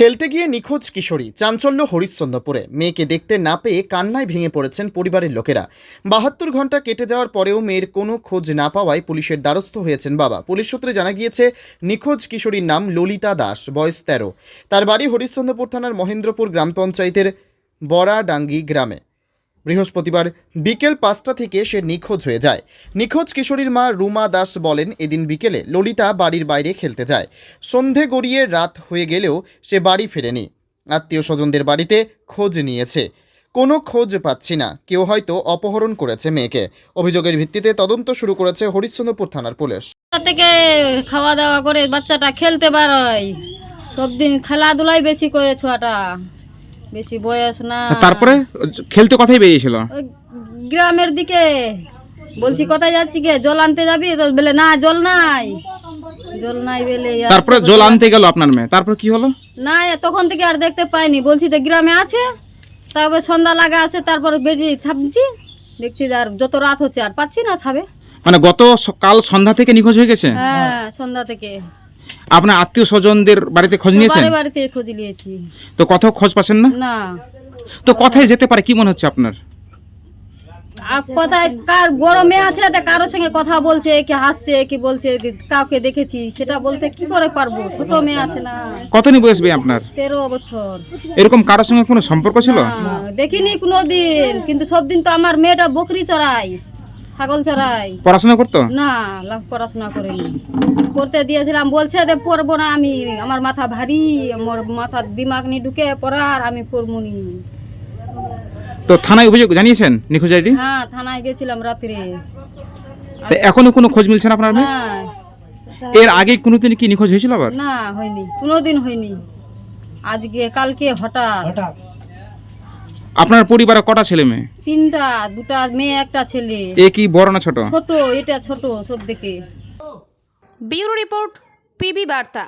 খেলতে গিয়ে নিখোঁজ কিশোরী, চাঞ্চল্য হরিশ্চন্দ্রপুরে। মেয়েকে দেখতে না পেয়ে কান্নায় ভেঙে পড়েছেন পরিবারের লোকেরা। বাহাত্তর ঘণ্টা কেটে যাওয়ার পরেও মেয়ের কোনো খোঁজ না পাওয়ায় পুলিশের দ্বারস্থ হয়েছেন বাবা। পুলিশ সূত্রে জানা গিয়েছে, নিখোঁজ কিশোরীর নাম ললিতা দাস, বয়স তেরো। তার বাড়ি হরিশ্চন্দ্রপুর থানার মহেন্দ্রপুর গ্রাম পঞ্চায়েতের বড়াডাঙ্গি গ্রামে। বৃহস্পতিবার বিকেল পাঁচটা থেকে সে নিখোঁজ হয়ে যায়। নিখোঁজ কিশোরীর মা রুমা দাস বলেন, এদিন বিকেলে ললিতা বাড়ির বাইরে খেলতে যায়। সন্ধে গড়িয়ে রাত হয়ে গেলেও সে বাড়ি ফেরেনি। আত্মীয় স্বজনদের বাড়িতে খোঁজ নিয়েছে। কোনো খোঁজ পাচ্ছি না। কেউ হয়তো অপহরণ করেছে মেয়েকে। অভিযোগের ভিত্তিতে তদন্ত শুরু করেছে হরিশ্চন্দ্রপুর থানার পুলিশ। থেকে খাওয়া দাওয়া করে বাচ্চাটা খেলতে পারয় সব দিন খেলাধুলাই বেশি করে ছোয়াটা। বেশি বয়স না। তারপরে খেলতে কথাই বেরিয়েছিল? গ্রামের দিকে। বলছি কোথায় যাচ্ছি কে জল আনতে যাবি? তো বলে না জল নাই। জল নাই বলে তারপরে জল আনতে গেল আপনার মেয়ে। তারপর কি হলো? না তখন থেকে আর দেখতে পাইনি। বলছি তো গ্রামে আছে? তারপর সন্ধ্যা লাগা আছে তারপর বেরিয়ে ছাপছি। দেখছি যে আর যত রাত হচ্ছে আর পাচ্ছি না ছাবে মানে গত কাল সন্ধ্যা থেকে নিখোঁজ হয়ে গেছে? হ্যাঁ সন্ধ্যা থেকে। আপনার আত্মীয় স্বজনদের বাড়িতে খোঁজ নিয়েছেন? বাড়ি বাড়িতে খোঁজ নিয়েছি। তো কোথাও খোঁজ পাচ্ছেন না? না। তো কোথায় যেতে পারে? কি মনে হচ্ছে আপনার? কোথায় কার বড় মেয়ে আছে তা কারোর সঙ্গে কথা বলছে কি হাসছে কি বলছে কাউকে দেখেছি সেটা বলতে কি করে পারব? ছোট মেয়ে আছে না। কত বয়স আপনার? তেরো বছর। এরকম কারোর সঙ্গে কোনো সম্পর্ক ছিল? না, দেখিনি কোনো দিন কিন্তু সব দিন তো আমার মেয়েটা বকরি চড়াই ছাগল চড়াই। পড়াশোনা করতো? না পড়াশোনা করিনি। পড়তে দিয়েছিলাম বলছে যে পড়ব না আমি আমার মাথা ভারী আমার মাথার দিমাগ নিয়ে ঢুকে পড়ার আমি পড়ব নি। তো থানায় অভিযোগ জানিয়েছেন নিখোঁজ আইডি? হ্যাঁ থানায় গেছিলাম রাত্রে। তো এখনও কোনো খোঁজ মিলছে না আপনার মেয়ে? হ্যাঁ। এর আগে কোনোদিন কি নিখোঁজ হয়েছিল আবার? না হয়নি। কোনোদিন হয়নি। আজকে কালকে হঠাৎ। আপনার পরিবারে কটা ছেলে মেয়ে? তিনটা দুটা মেয়ে একটা ছেলে। এ কি বড় না ছোট? ছোট এটা ছোট সব দেখে। ব্যুরো রিপোর্ট পিবি বার্তা।